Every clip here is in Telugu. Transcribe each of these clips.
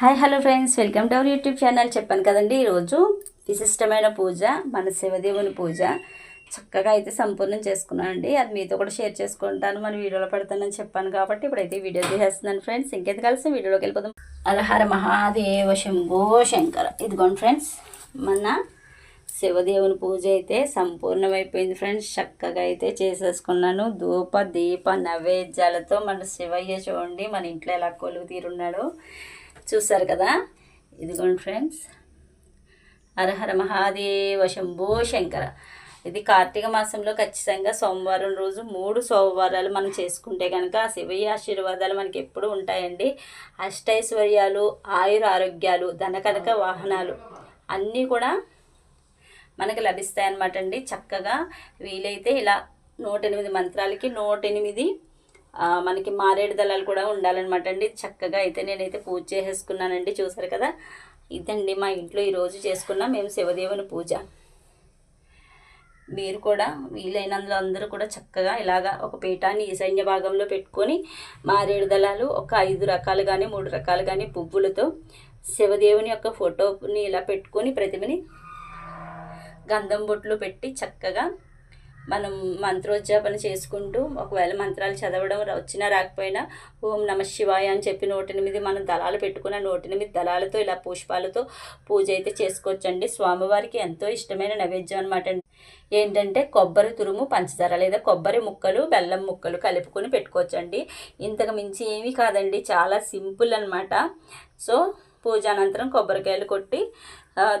Hi hello friends. Welcome to our YouTube channel. చెప్పాను కదండి ఈరోజు విశిష్టమైన పూజ మన శివదేవుని పూజ. చక్కగా అయితే సంపూర్ణం చేసుకున్నానండి. అది మీతో కూడా షేర్ చేసుకుంటాను. మన వీడియోలో పెడతానని చెప్పాను కాబట్టి ఇప్పుడైతే వీడియో తీసేస్తున్నాను ఫ్రెండ్స్. ఇంకేది కలిసి వీడియోలోకి వెళ్ళిపోదాం. అలహార మహాదేవ శంభో శంకర. ఇదిగోండి ఫ్రెండ్స్ మన శివదేవుని పూజ అయితే సంపూర్ణమైపోయింది ఫ్రెండ్స్. చక్కగా అయితే చేసేసుకున్నాను. ధూప దీప నైవేద్యాలతో మన శివయ్య చూడండి మన ఇంట్లో ఎలా కొలువు తీరున్నాడో. చూసారు కదా? ఇదిగోండి ఫ్రెండ్స్. హరహర మహాదేవ శంభో శంకర. ఇది కార్తీక మాసంలో ఖచ్చితంగా సోమవారం రోజు మూడు సోమవారాలు మనం చేసుకుంటే కనుక ఆ శివయ్య ఆశీర్వాదాలు మనకి ఎప్పుడు ఉంటాయండి. అష్టైశ్వర్యాలు ఆయుర ఆరోగ్యాలు ధనకనక వాహనాలు అన్నీ కూడా మనకి లభిస్తాయి అన్నమాట అండి చక్కగా వీలైతే ఇలా నూట ఎనిమిది మంత్రాలకి నూట ఎనిమిది మనకి మారేడు దళాలు కూడా ఉండాలన్నమాట అండి చక్కగా అయితే నేనైతే పూజ చేసేసుకున్నానండి. చూసారు కదా? ఇదండి మా ఇంట్లో ఈరోజు చేసుకున్న మేము శివదేవుని పూజ. మీరు కూడా వీలైనందులో అందరూ కూడా చక్కగా ఇలాగా ఒక పీఠాన్ని ఈశాన్య భాగంలో పెట్టుకొని మారేడు దళాలు ఒక ఐదు రకాలు కానీ మూడు రకాలు కానీ పువ్వులతో శివదేవుని యొక్క ఫోటోని ఇలా పెట్టుకొని ప్రతిమని గంధం బొట్లు పెట్టి చక్కగా మనం మంత్రోజ్జాపన చేసుకుంటూ ఒకవేళ మంత్రాలు చదవడం వచ్చినా రాకపోయినా ఓం నమ శివాయ అని చెప్పి నోటెనిమిది మనం దళాలు పెట్టుకున్న నోటెనిమిది దళాలతో ఇలా పుష్పాలతో పూజ అయితే చేసుకోవచ్చండి. స్వామివారికి ఎంతో ఇష్టమైన నైవేద్యం అనమాట ఏంటంటే కొబ్బరి తురుము పంచదార లేదా కొబ్బరి ముక్కలు బెల్లం ముక్కలు కలుపుకొని పెట్టుకోవచ్చండి. ఇంతకు మించి ఏమీ కాదండి. చాలా సింపుల్ అనమాట సో పూజ అనంతరం కొబ్బరికాయలు కొట్టి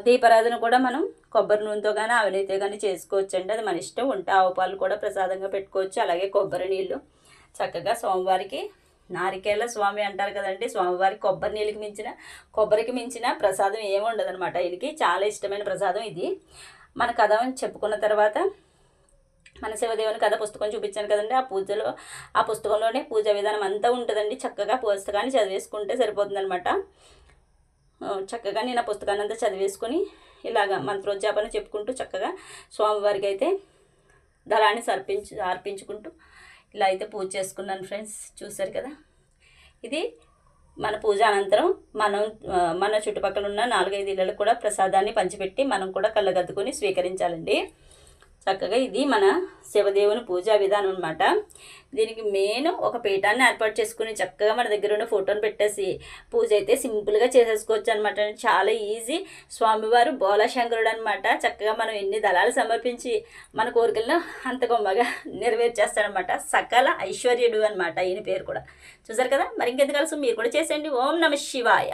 దీపారాధన కూడా మనం కొబ్బరి నూనెతో కానీ ఆవినైతే కానీ చేసుకోవచ్చు అండి అది మన ఇష్టం. ఉంటే ఆవు పాలు కూడా ప్రసాదంగా పెట్టుకోవచ్చు. అలాగే కొబ్బరి నీళ్ళు. చక్కగా సోమవారికి నారికేళ స్వామి అంటారు కదండి. స్వామివారికి కొబ్బరి నీళ్ళకి మించిన కొబ్బరికి మించిన ప్రసాదం ఏమి ఉండదు అనమాట ఈయనకి. చాలా ఇష్టమైన ప్రసాదం ఇది. మన కథ అని చెప్పుకున్న తర్వాత మన శివదేవుని కథ పుస్తకం చూపించాను కదండి. ఆ పూజలో ఆ పుస్తకంలోనే పూజా విధానం అంతా ఉంటుందండి. చక్కగా పుస్తకాన్ని చదివేసుకుంటే సరిపోతుందనమాట చక్కగా నేను ఆ పుస్తకాన్ని అంతా చదివేసుకొని ఇలాగ మంత్రోజ్జాపన చెప్పుకుంటూ చక్కగా స్వామివారికి అయితే దళాన్ని సర్పించు అర్పించుకుంటూ ఇలా అయితే పూజ చేసుకున్నాను ఫ్రెండ్స్. చూశారు కదా? ఇది మన పూజ అనంతరం మనం మన చుట్టుపక్కల ఉన్న నాలుగైదు ఇళ్ళకు కూడా ప్రసాదాన్ని పంచిపెట్టి మనం కూడా కళ్ళగద్దుకొని స్వీకరించాలండి. చక్కగా ఇది మన శివదేవుని పూజా విధానం అనమాట దీనికి మెయిన్ ఒక పీఠాన్ని ఏర్పాటు చేసుకుని చక్కగా మన దగ్గర ఉన్న ఫోటోని పెట్టేసి పూజ అయితే సింపుల్గా చేసేసుకోవచ్చు అనమాట చాలా ఈజీ స్వామివారు బోలాశంకరుడు అనమాట చక్కగా మనం ఎన్ని దళాలు సమర్పించి మన కోరికలను అంత గొమ్మగా నెరవేర్చేస్తాడనమాట సకల ఐశ్వర్యుడు అనమాట ఈయన పేరు కూడా. చూసారు కదా? మరి ఇంకెందుకు కలిసి మీరు కూడా చేసేయండి. ఓం నమ శివాయ.